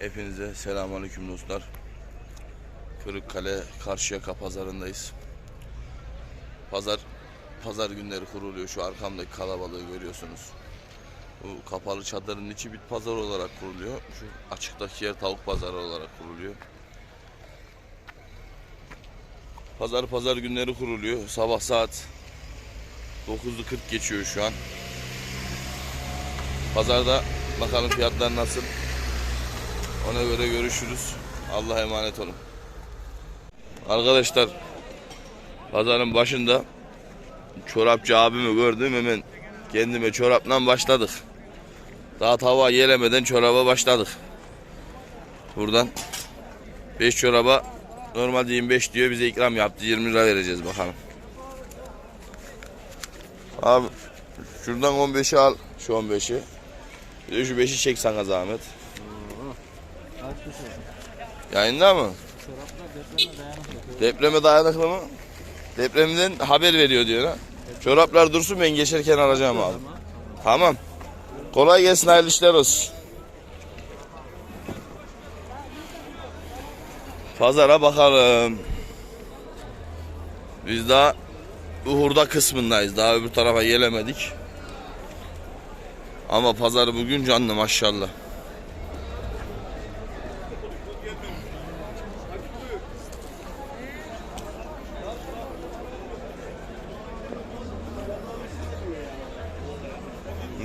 Hepinize selamünaleyküm dostlar. Kırıkkale Karşıyaka pazarındayız. Pazar pazar günleri kuruluyor. Şu arkamdaki kalabalığı görüyorsunuz. Bu kapalı çadırın içi bit pazar olarak kuruluyor. Şu açıktaki yer tavuk pazarı olarak kuruluyor. Pazar pazar günleri kuruluyor. Sabah saat 9'u 40 geçiyor şu an. Pazarda bakalım fiyatlar nasıl. Ona göre görüşürüz. Allah'a emanet olun. Arkadaşlar pazarın başında çorapçı abimi gördüm hemen kendime çorapla başladık. Daha tava gelemeden çoraba başladık. Buradan 5 çoraba normalde 25 diyor bize ikram yaptı 20 lira vereceğiz bakalım. Abi şuradan 15'i al şu 15'i. Bir şu 5'i çek sana zahmet. Yayında mı? Depreme dayanıklı mı? Depremden haber veriyor diyor ha. Çoraplar dursun ben geçerken alacağım abi. Tamam. Kolay gelsin hayırlı işler olsun. Pazara bakalım. Biz daha bu hurda kısmındayız. Daha öbür tarafa gelemedik. Ama pazarı bugün canlı maşallah.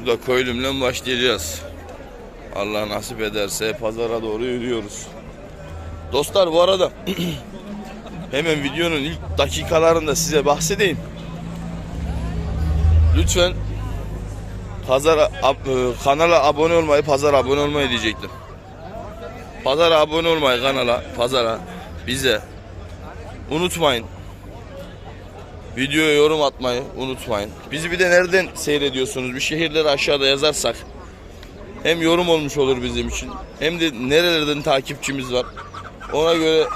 Burada köylümle başlayacağız. Allah nasip ederse pazara doğru yürüyoruz. Dostlar bu arada hemen videonun ilk dakikalarında size bahsedeyim. Lütfen pazara ab- e, kanala abone olmayı, pazara abone olmayı diyecektim. Pazara abone olmayı kanala, pazara, bize unutmayın. Videoya yorum atmayı unutmayın. Bizi bir de nereden seyrediyorsunuz? Bir şehirleri aşağıda yazarsak hem yorum olmuş olur bizim için hem de nerelerden takipçimiz var. Ona göre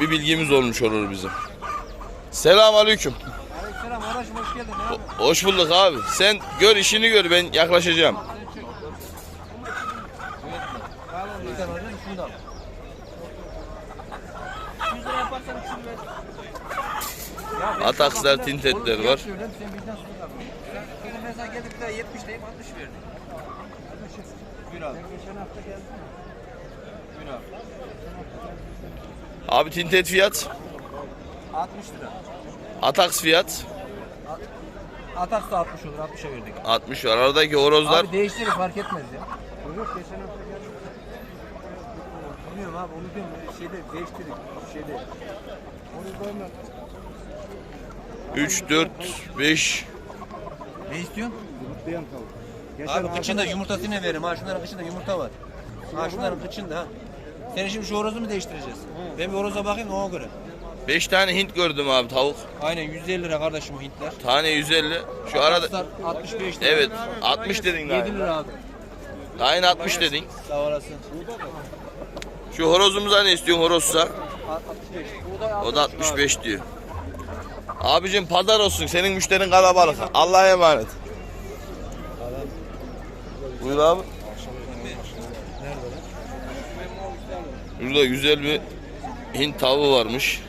bir bilgimiz olmuş olur bizim. Selam aleyküm. Aleykümselam kardeşim hoş geldin. Hoş bulduk abi. Sen gör işini gör ben yaklaşacağım. Bir tane alacaksın şunu da al. 100 lira yaparsan şunu ver. Ya ben Atakslar, tintetler var. mesela bir daha 70 deyim 60 verdin. Buyur abi. Geçen hafta geldin mi? Buyur abi. Abi tintet fiyat, 60 lira. ataks fiyat Ataks da 60 olur 60'a verdik. 60 var. Aradaki horozlar Abi değiştirir fark etmez ya. Yok geçen hafta geldi. Bilmiyorum abi onu diyorum şeyde değiştirir şeyde. Onu koyma. 3 4 5 Ne istiyorsun? Abi kıçında yumurtasını veririm ha şunların kıçında yumurta var. Ha şunların kıçında ha. Senin şimdi şu horozu mu değiştireceğiz? Ben bir horoza bakayım ona göre. 5 tane Hint gördüm abi tavuk. Aynen 150 lira kardeşim o Hintler. Tane 150. Şu arada Atlar 65 lira. evet 60 dedin 7 galiba. lira abi. Aynı 60 dedin. Sağ olasın. Şu horozumuza ne istiyorsun horozsa? 65. Buğday O da 65 diyor. Abicim pazar olsun. Senin müşterin kalabalık. Allah'a emanet. Buyur abi. Burada güzel bir Hint tavuğu varmış.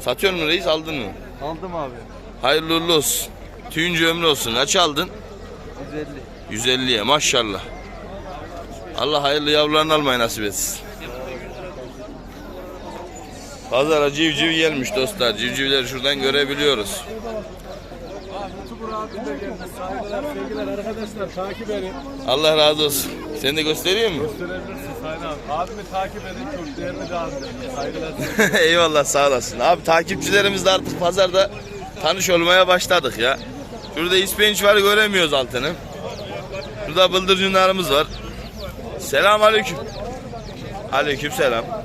Satıyor mu reis aldın mı? Aldım abi. Hayırlı uğurlu olsun. Tüyüncü ömrü olsun. Kaç aldın? 150. 150'ye maşallah. Allah hayırlı yavrularını almayı nasip etsin. Pazara civciv gelmiş dostlar. Civcivleri şuradan görebiliyoruz. Allah razı olsun. Sen de gösteriyor mu? Gösterebilirsin Sayın abi. Abimi takip edin. Çok değerli bir. Saygılar. Eyvallah sağ olasın. Abi takipçilerimiz de artık pazarda tanış olmaya başladık ya. Şurada ispenç var göremiyoruz altını. Şurada bıldırcınlarımız var. Selam aleyküm. Aleyküm selam.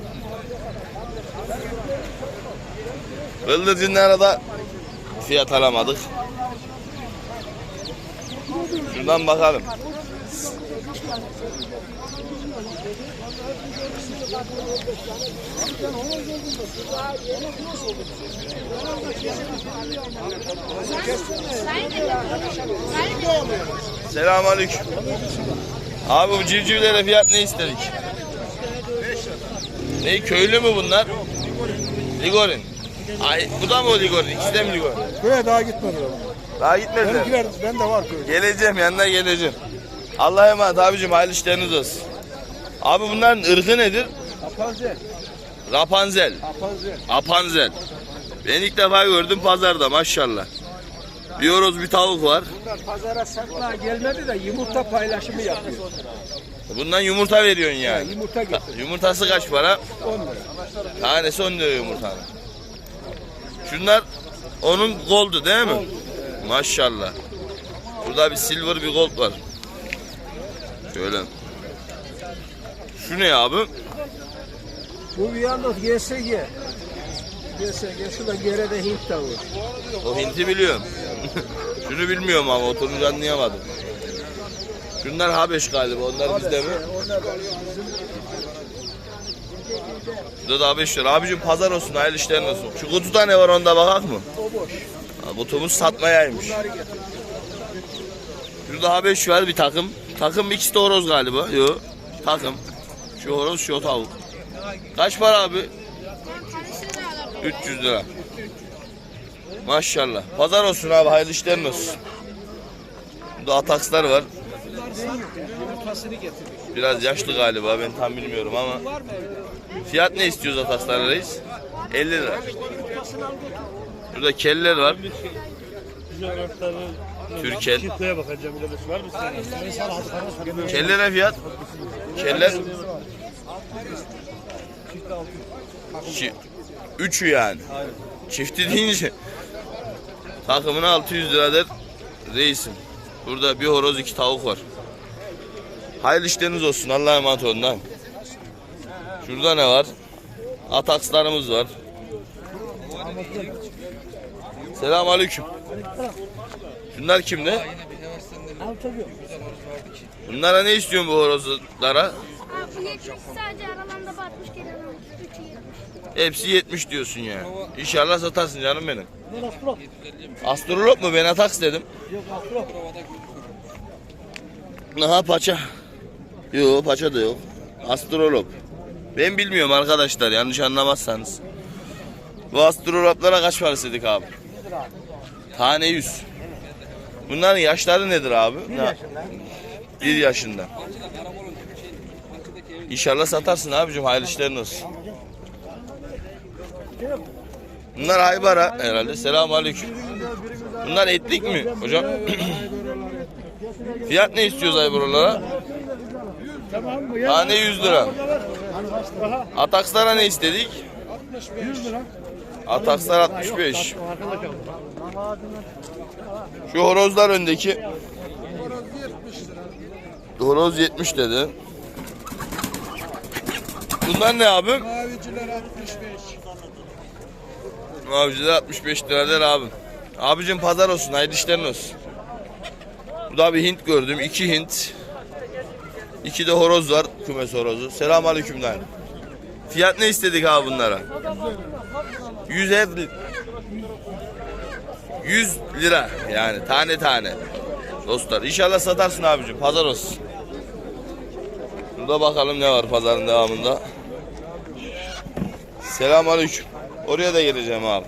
Bıldırcınlara da fiyat alamadık. Şuradan bakalım. Selamünaleyküm. Abi bu civcivlere fiyat ne istedik? Ne köylü mü bunlar? Ligorin. Ay, bu da mı o? İkisi de mi Ligorin? Köye daha gitmediler. Daha gitmediler. Benimkiler bende var köy. Geleceğim yanına geleceğim. Allah'a emanet abicim hayırlı işleriniz olsun. Abi bunların ırkı nedir? Apanzel. Rapunzel. Apanzel. Apanzel. Ben ilk defa gördüm pazarda maşallah. Bir horoz bir tavuk var. Bunlar pazara satmaya gelmedi de yumurta paylaşımı yapıyor. Bundan yumurta veriyorsun yani. Yumurta getir. Yumurtası kaç para? 10 lira. Tanesi 10 lira yumurtanın. Şunlar onun goldu değil mi? Maşallah. Burada bir silver bir gold var. Şöyle. Şu ne abi? Bu Viyandos GSG. GSG. Şu da geride Hint tavuğu. O Hint'i biliyorum. Şunu bilmiyorum ama oturunca anlayamadım. Şunlar Habeş galiba. Onlar bizde mi? Onlar bizim Şurada da Habeş var. Abicim pazar olsun. Hayırlı işlerin olsun. Şu kutuda ne var onda bakak mı? o boş. Ha, kutumuz satmayaymış. Şurada Habeş var bir takım. Takım ikisi de horoz galiba. Yok. Takım. Şu horoz şu tavuk. Kaç para abi? 300 lira. Maşallah. Pazar olsun abi. Hayırlı işlerin olsun. Burada atakslar var. Biraz yaşlı galiba ben tam bilmiyorum ama. Fiyat ne istiyoruz atakslara reis? 50 lira. Burada keller var. Türkel. Mı Kellere fiyat? Keller. Çi- Üçü yani. Çifti deyince. Takımına 600 liradır reisim. Burada bir horoz iki tavuk var. Hayırlı işleriniz olsun. Allah'a emanet olun. lan. Şurada ne var? Atakslarımız var. Selamun aleyküm. Şunlar kimde? Bunlara ne istiyorsun bu horozlara? Abi bu 70 sadece aralarında batmış gelen 3'ü 70. Hepsi 70 diyorsun ya. İnşallah satarsın canım benim. Astrolog mu? Ben ataks dedim. Aha paça. Yok paça da yok. Astrolog. Ben bilmiyorum arkadaşlar yanlış anlamazsanız. Bu astrologlara kaç para istedik abi? Tane 100. Bunların yaşları nedir abi? Bir yaşında. Bir yaşında. İnşallah satarsın abicim hayırlı işlerin olsun. Bunlar haybara herhalde. Selamun aleyküm. Bunlar etlik mi hocam? Fiyat ne istiyoruz? Ya Tane 100 lira. Atakslara ne istedik? 100 lira. Atakslar 65. Şu horozlar öndeki. Horoz 70 dedi. Bunlar ne abi? Maviciler 65. Maviciler 65 lira der abim. Abicim pazar olsun, hayırlı işlerin olsun. Burada bir Hint gördüm, iki Hint. İki de horoz var, kümes horozu. Selam aleyküm dayı. Fiyat ne istedik abi bunlara? 150 100 lira yani tane tane. Dostlar inşallah satarsın abicim pazar olsun. Burada bakalım ne var pazarın devamında. Selam aleyküm. Oraya da geleceğim abi.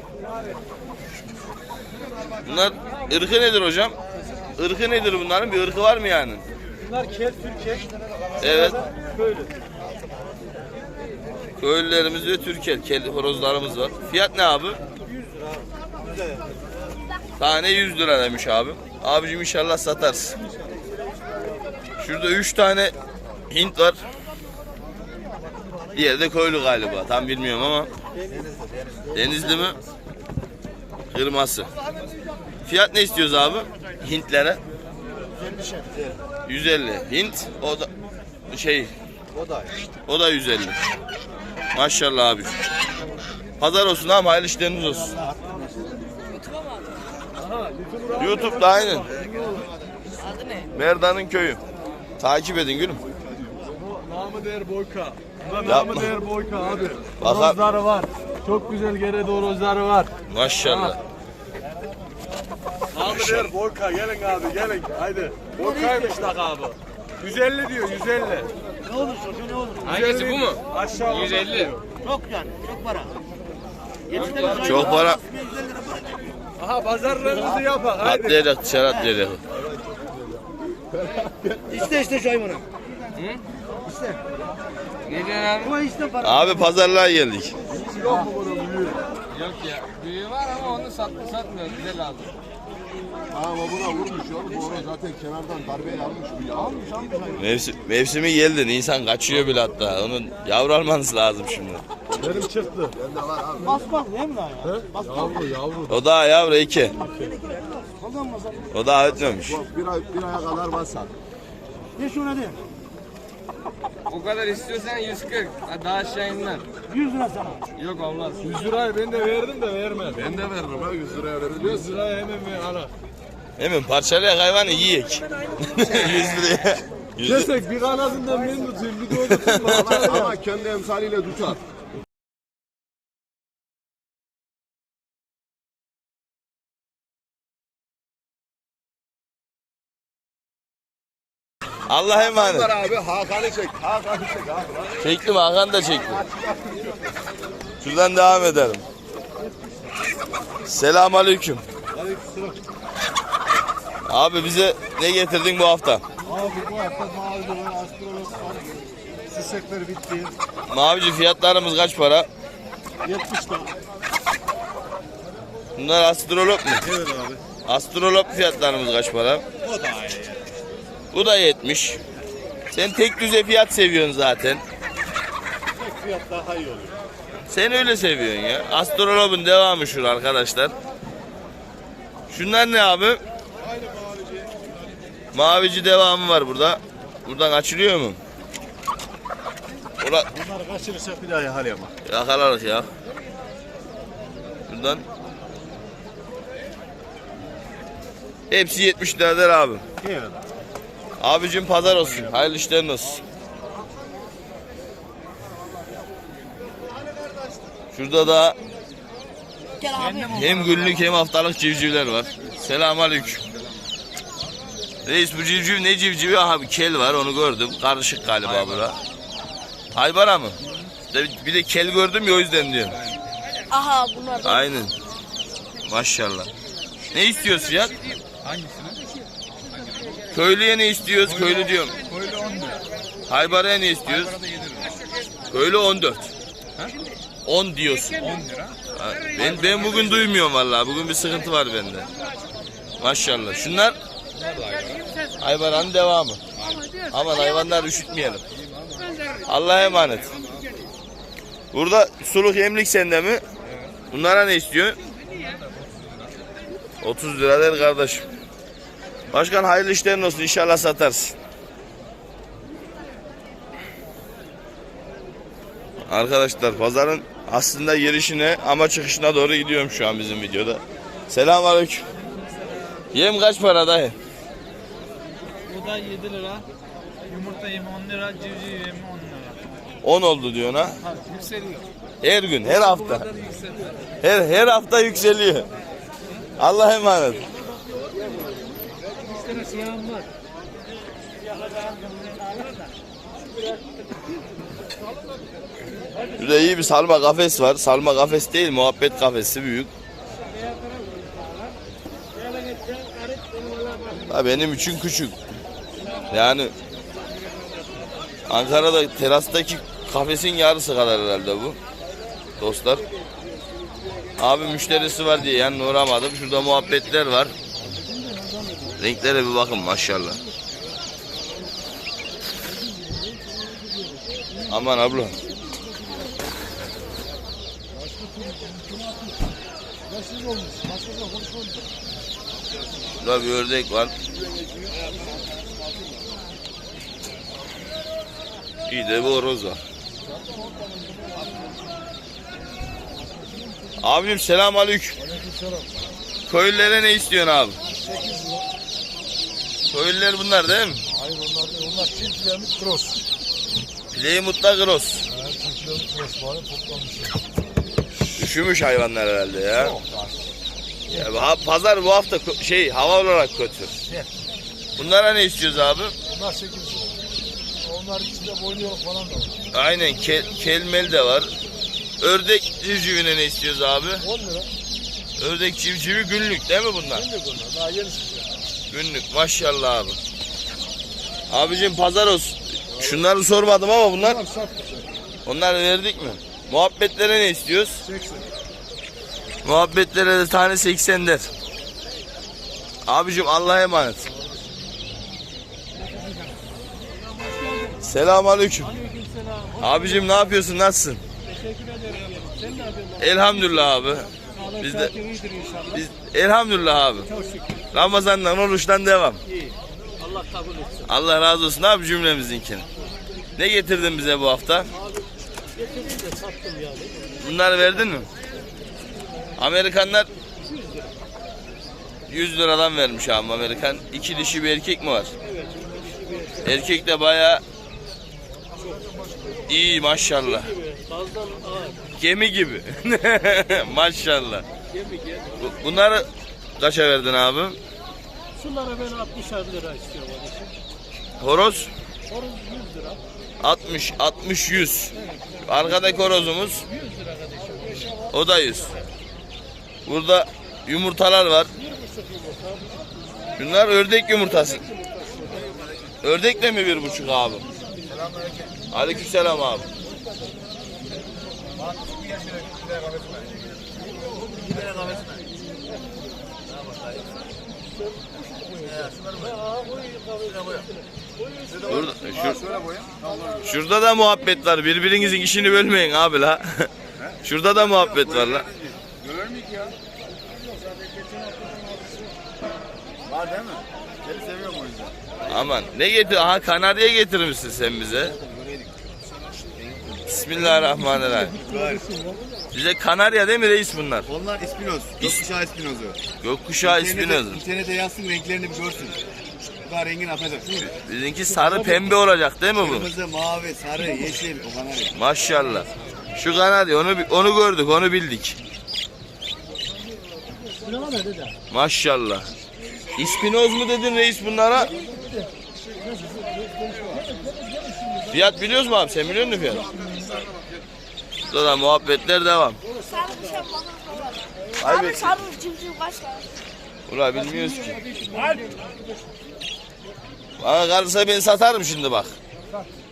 Bunlar ırkı nedir hocam? Irkı nedir bunların? Bir ırkı var mı yani? Bunlar kel Türkiye. Evet. Böyle. Köylülerimiz ve Türkel kel horozlarımız var. Fiyat ne abi? 100 lira. Tane 100 lira demiş abi. Abicim inşallah satarsın. Şurada 3 tane Hint var. Diğeri de köylü galiba. Tam bilmiyorum ama. Denizli mi? Kırması. Fiyat ne istiyoruz abi? Hintlere? 150. Hint o da şey o da 150. Maşallah abi. Pazar olsun ama hayırlı işleriniz olsun. YouTube'da aynen. Merdan'ın köyü. Takip edin gülüm. Namı değer Boyka. Namı değer Boyka abi. Horozları var. Çok güzel geride horozları var. Maşallah. Namı değer Boyka. Gelin abi gelin. Haydi. Boykaymış da abi. 150 diyor 150. Hangisi bu mu? 150. Çok para Aha pazarlığımızı yapak. atlayacak dışarı atlayacak. İşte işte şu hayvanı. Ne diyorsun abi? Ama işte para. Abi pazarlığa geldik. Yok ya. Büyüğü var ama onu sat, satmıyor. Güzel aldı. Ama buna vurmuş oğlum. Bu zaten kenardan darbeyi almış bu ya. Almış almış. Mevsim, mevsimi geldi. Nisan kaçıyor bile hatta. Onun yavru almanız lazım şimdi. Benim çıktı. Bende var abi. Basmak değil mi lan ya? Yavru yavru. O daha yavru iki. O daha ötmemiş. Bir, ay, bir aya kadar basar. Ne şuna de? O kadar istiyorsan 140. Ha, Daha aşağı inler. 100 lira sana. Yok olmaz. 100 lirayı ben de verdim de vermem. Ben de veririm ha 100 liraya veriliyor. 100 lirayı hemen ver ana. Hemen parçalayak hayvanı yiyek. 100 liraya. Desek bir kanadından ben tutayım bir de o tutayım. ama, kendi emsaliyle tutar. Allah'a emanet. Abi Hakan'ı çek. Hakan'ı çek abi. Çektim Hakan da çekti. Şuradan devam edelim. Selam aleyküm. Abi bize ne getirdin bu hafta? Abi bu hafta mavi var, astrolog var. Bitti. Mavici fiyatlarımız kaç para? 70 lira. Bunlar astrolog mu? Evet abi. Astrolog fiyatlarımız kaç para? O da aynı. Bu da 70. Sen tek düze fiyat seviyorsun zaten. Tek fiyat daha iyi oluyor. Sen öyle seviyorsun ya. Astrologun devamı şu arkadaşlar. Şunlar ne abi? Mavici. Devamı var burada. Buradan açılıyor mu? Ula Bunları kaçırırsak bir daha yakalayamam. yakalarız ya. Buradan. Hepsi 70 liradır abi. Evet. Abicim pazar olsun. Hayırlı işlerin olsun. Şurada da hem günlük hem haftalık civcivler var. Selamünaleyküm. Reis bu civciv ne civcivi? Aha bir kel var onu gördüm. Karışık galiba bura. Haybara mı? Bir- Bir de kel gördüm ya o yüzden diyorum. Aha bunlar da. Aynen. Maşallah. Ne istiyoruz fiyat? Köylüye ne istiyoruz? Köylü diyorum. Köylü 10 lira. Haybara'ya ne istiyoruz? Köylü 14. 10 diyorsun. 10 lira. Ha, Ben, ben bugün duymuyorum vallahi. Bugün bir sıkıntı var bende. Maşallah. Şunlar Haybara'nın devamı. Aman hayvanlar üşütmeyelim. Allah'a emanet. Burada suluk yemlik sende mi? Bunlara ne istiyor? 30 lira der kardeşim. Başkan hayırlı işlerin olsun. İnşallah satarsın. Arkadaşlar pazarın aslında girişine ama çıkışına doğru gidiyorum şu an bizim videoda. Selamünaleyküm. Yem kaç para dayı? Bu da 7 lira. Yumurta yemi 10 lira, civciv yemi 10 lira. 10 oldu diyorsun ha. Ha, yükseliyor. Her gün, her hafta. kadar yükseliyor. Her her hafta yükseliyor. Allah'a emanet. Bir siyahım var. Burada iyi bir salma kafes var. Salma kafes değil, muhabbet kafesi büyük. Ha, benim için küçük. Yani Ankara'da terastaki kafesin yarısı kadar herhalde bu. Dostlar. Abi müşterisi var diye yani uğramadım. Şurada muhabbetler var. Renklere bir bakın maşallah. Aman abla. Burada bir ördek var. İyi de bir horoz var. Abim selam aleyküm. Köylülere ne istiyorsun abi? Köylüler bunlar değil mi? Hayır onlar değil. Onlar çiftlerimiz cross. Playmut'ta Gross. Evet çiftlerimiz cross var. Toplamışlar. Üşümüş hayvanlar herhalde ya. ya bu ha- pazar bu hafta şey hava olarak kötü. Bunlara ne istiyoruz abi? Bunlar 8 lira. Onlar içinde boynu yok falan da var. Aynen kel, kelmel de var. Ördek civcivine ne istiyoruz abi? 10 lira. Ördek civcivi günlük değil mi bunlar? Şimdi bunlar. Daha yeni çıkıyor. Günlük maşallah abi. Abicim pazar olsun. Şunları sormadım ama bunlar Bunlar sattık. onları verdik mi? Muhabbetlere ne istiyoruz? 80. Muhabbetlere de tane 80 der. Abicim Allah'a emanet. Selamun aleyküm. Abicim ne yapıyorsun? Nasılsın? Teşekkür ederim. Sen ne yapıyorsun? Elhamdülillah abi. Sağlık Biz de- iyidir inşallah. Biz elhamdülillah abi. Çok şükür. Ramazan'dan oruçtan devam. İyi. Allah kabul etsin. Allah razı olsun abi cümlemizinkini. Ne getirdin bize bu hafta? Getirdim de sattım yani. Bunları verdin mi? Amerikanlar 100 liradan vermiş abi Amerikan. İki dişi bir erkek mi var? Erkek de bayağı iyi maşallah. Ağır. Gemi gibi. maşallah. Gemi gemi. Bu- Bunları kaça verdin abi? Şunlara ben 60 lira istiyorum. Horoz Sorun 100 lira. 60 60 100. Arkadaki horozumuz 100 lira kardeşim. o da 100. Burada yumurtalar var. Bunlar ördek yumurtası. Ördek de mi bir buçuk abi? Aleykümselam abi. Burada, şu- şurada da muhabbet var. Birbirinizin işini bölmeyin abi la. Şurada da muhabbet var la. Var değil mi? Seni seviyorum o yüzden. Aman ne getir? Aha Kanarya getirmişsin sen bize. Bismillahirrahmanirrahim. Bize Kanarya değil mi reis bunlar? Onlar ispinoz. Gökkuşağı ispinozu. Gökkuşağı İnternete- ispinozu. İnternete yazsın renklerini bir görsün. Kadar rengini affedersin. Bizimki sarı pembe olacak değil mi bu? Kırmızı, mavi, sarı, yeşil. O kanarya. Maşallah. Şu Kanarya onu onu gördük onu bildik. Maşallah. İspinoz mu dedin reis bunlara? Fiyat biliyoruz mu abi? Sen biliyor musun fiyat? Burada da muhabbetler devam. Abi Abi sarı cimcim kaç lira? Ulan bilmiyoruz ki. Bana kalırsa ben satarım şimdi bak.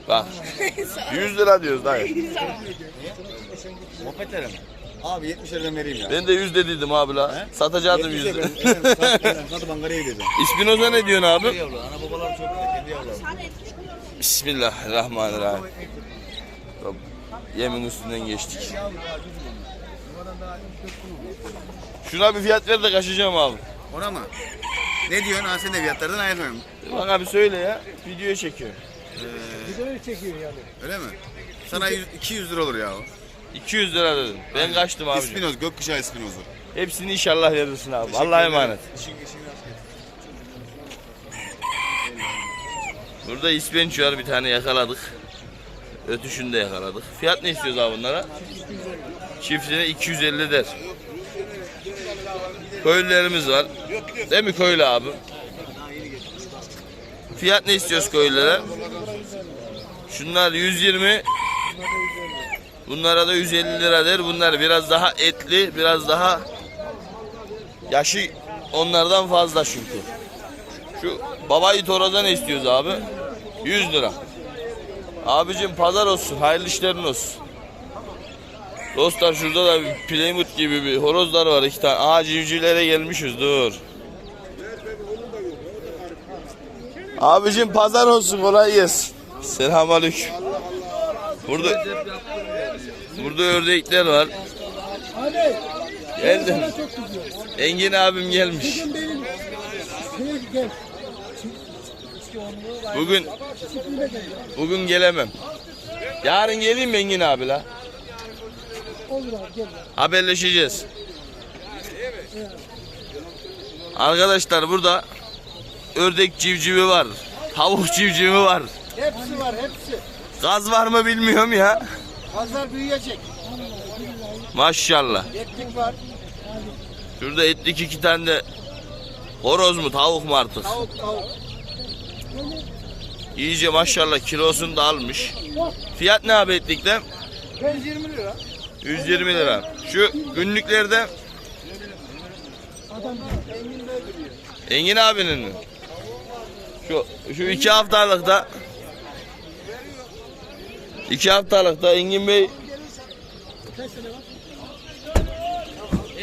Bak. 100 lira diyoruz dayı. Muhabbetlere mi? Abi 70 liradan vereyim ya. Ben de 100 dediydim abi la. Satacaktım 100 lira. Hadi Ankara'ya gideceğim. İspinoza ne diyorsun abi? Yavru, ana babalar çok. Kendi yavruları. Bismillahirrahmanirrahim. Yemin üstünden geçtik. Şuna bir fiyat ver de kaçacağım abi. Ona mı? Ne diyorsun? Ha sen de fiyatlardan ayırmıyorum. Bana bir söyle ya. Videoya çekiyor. Videoyu çekiyor yani. Öyle mi? Sana 100, 200 lira olur ya o. 200 lira dedim. Ben kaçtım abi. İspinoz, gökkuşağı ispinozu. Hepsini inşallah verirsin abi. Allah'a emanet. Burada ispenç var bir tane yakaladık. Ötüşünü de yakaladık. Fiyat ne istiyoruz abi bunlara? Çiftine 250 der. Köylülerimiz var. Değil mi köylü abi? Fiyat ne istiyoruz köylülere? Şunlar 120. Bunlara da 150 lira der. Bunlar biraz daha etli, biraz daha yaşı onlardan fazla çünkü. Şu baba it horoza ne istiyoruz abi? 100 lira. Abicim pazar olsun, hayırlı işlerin olsun. Dostlar şurada da bir Plymouth gibi bir horozlar var iki tane. Aa civcivlere gelmişiz dur. Abicim pazar olsun kolay gelsin. Selamünaleyküm. Burada Burada ördekler var. Geldim. Engin abim gelmiş. Bugün bugün gelemem. Yarın geleyim mi Engin abi la? Haberleşeceğiz. Arkadaşlar burada ördek civcivi var. Tavuk civcivi var. Hepsi var hepsi. Gaz var mı bilmiyorum ya. Pazar büyüyecek. Maşallah. Etlik var. Şurada etlik iki tane de horoz mu tavuk mu artık? Tavuk tavuk. İyice maşallah kilosunu da almış. Fiyat ne abi etlikte? 120 lira. 120 lira. Şu günlüklerde Adam Engin Bey duruyor. Engin abinin mi? Şu, şu iki haftalıkta iki haftalıkta Engin Bey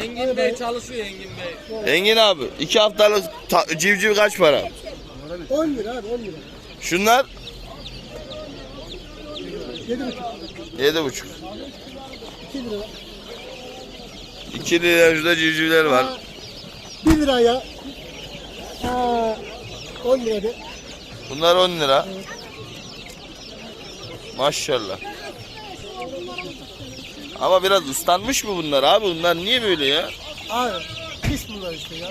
Engin Bey çalışıyor Engin Bey. Engin abi iki haftalık ta- civciv kaç para? 10 lira abi 10 lira. Şunlar 7,5. yedi buçuk. 2 lira. 2 lira şurada civcivler var. 1 liraya. Aa, 10 lira de. Bunlar 10 lira. Maşallah. Ama biraz ıslanmış mı bunlar abi? Bunlar niye böyle ya? Abi pis bunlar işte ya.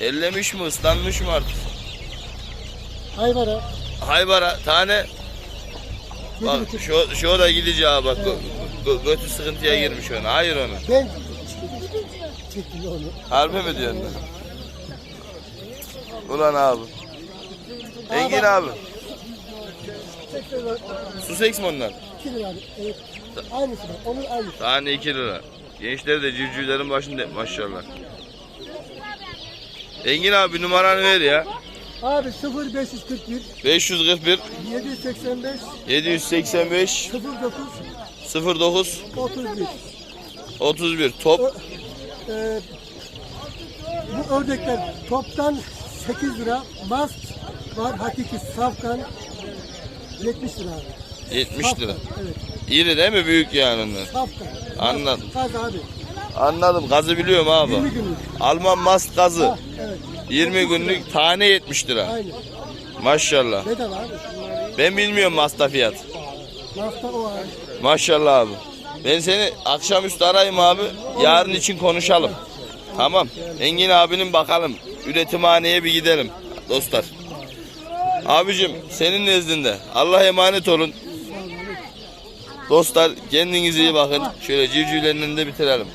Ellemiş mi, ıslanmış mı artık? Hayvana. Haybara tane bak şu, şu da gideceği ha bak gö, gö, götü sıkıntıya girmiş ona. Hayır onu. Ben çektim onu. Harbi mi diyorsun? Ulan abi. Engin abi. Su seks mi onlar? 2 lira abi. Evet. Aynısı bak. Onun aynısı. Tane 2 lira. Gençler de civcivlerin başında maşallah. Engin abi numaranı ver ya. Abi 0541 541 785 785 09 09 31. 31 top Ee, bu ördekler toptan 8 lira. Mast var hakiki safkan 70 lira abi. 70 lira. Evet. İri değil mi büyük yani onlar? Safkan. Anladım. Kaz abi. Anladım gazı biliyorum abi. 20 günlük. Alman mast gazı. Ha. 20 günlük tane 70 lira. Aynı. Maşallah. Bedava abi. Ben bilmiyorum masta fiyat. Masta o abi. Maşallah abi. Ben seni akşamüstü arayayım abi. Yarın için konuşalım. Tamam. Engin abinin bakalım. Üretimhaneye bir gidelim dostlar. Abicim senin nezdinde. Allah'a emanet olun. Dostlar kendinize iyi bakın. Şöyle civcivlerinden de bitirelim.